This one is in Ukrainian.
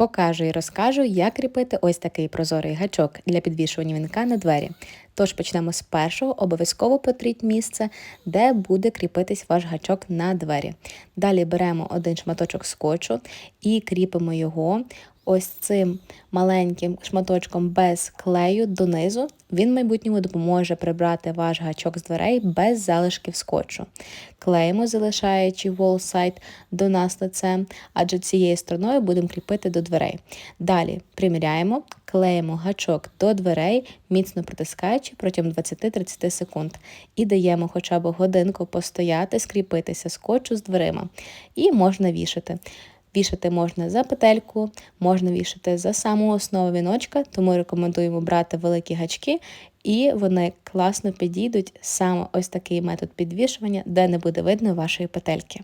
покажу і розкажу, як кріпити ось такий прозорий гачок для підвішування вінка на двері. Тож почнемо з першого, обов'язково потріть місце, де буде кріпитись ваш гачок на двері. Далі беремо один шматочок скотчу і кріпимо його ось цим маленьким шматочком без клею донизу. Він в майбутньому допоможе прибрати ваш гачок з дверей без залишків скотчу. Клеїмо, залишаючи wall side до нас лицем, адже цією стороною будемо кріпити до дверей. Далі приміряємо, клеїмо гачок до дверей, міцно притискаючи протягом 20-30 секунд. І даємо хоча б годинку постояти, скріпитися скотчу з дверима. І можна вішати. Вішати можна за петельку, можна вішати за саму основу віночка, тому рекомендуємо брати великі гачки, і вони класно підійдуть саме ось такий метод підвішування, де не буде видно вашої петельки.